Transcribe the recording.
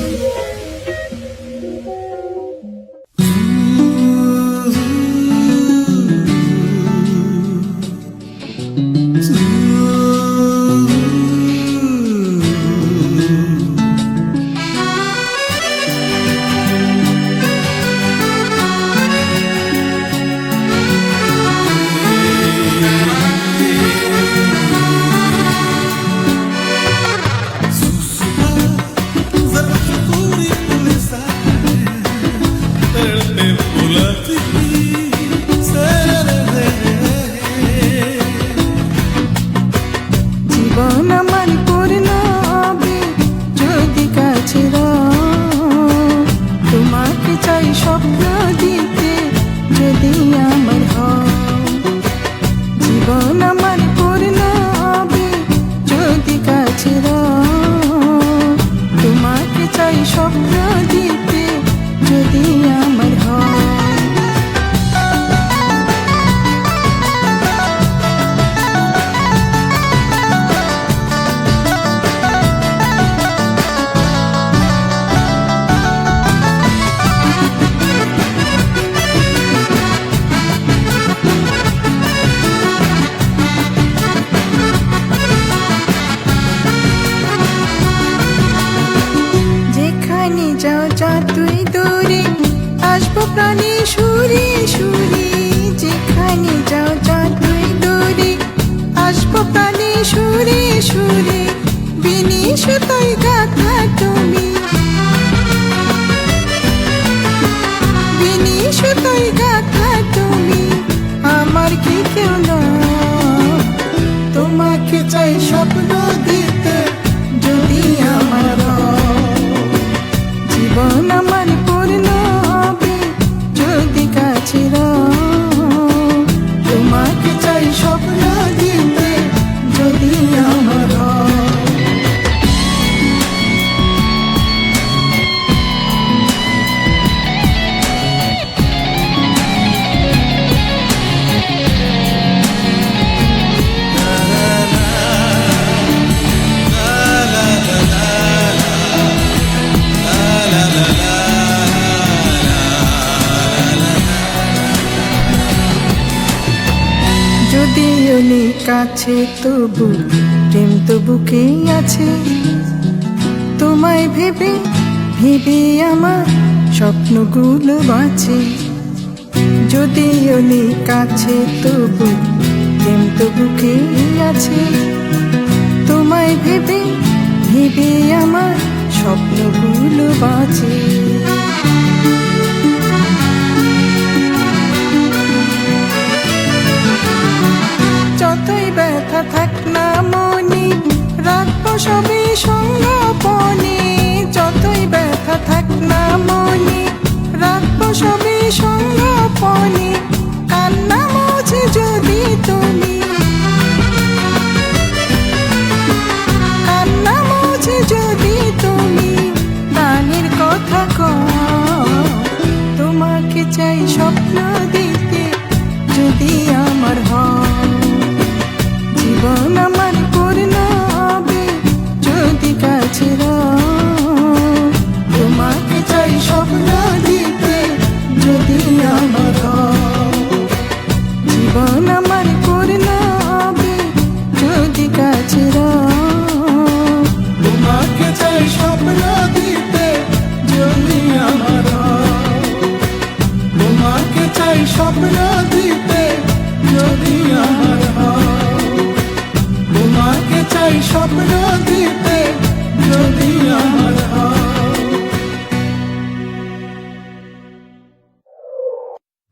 Yeah. പുലർത്തി তুই দূরে আসব প্রাণী সুরে সুরে। যেখানে যাও যা তুই দূরে আসব প্রাণী সুরে সুরে। বিনিশ তাই গাথা তুমি। বিনিশ তাই গাথা কাছে তবু, প্রেম তো বুকেই আছে? তোমায় ভেবে ভেবে আমার স্বপ্নগুলো বাঁচে। যদিও নেই কাছে তবু, প্রেম তো বুকেই আছে? তোমায় ভেবে ভেবে আমার স্বপ্নগুলো বাঁচে। রাখব সবে সঙ্গপনে যতই ব্যথা থাক না মনে রাখব সবে সঙ্গপনে কান্না কাছে তোমাকে চাই চাই স্বপ্ন দিতে যদি আমার। তোমাকে চাই স্বপ্ন দিতে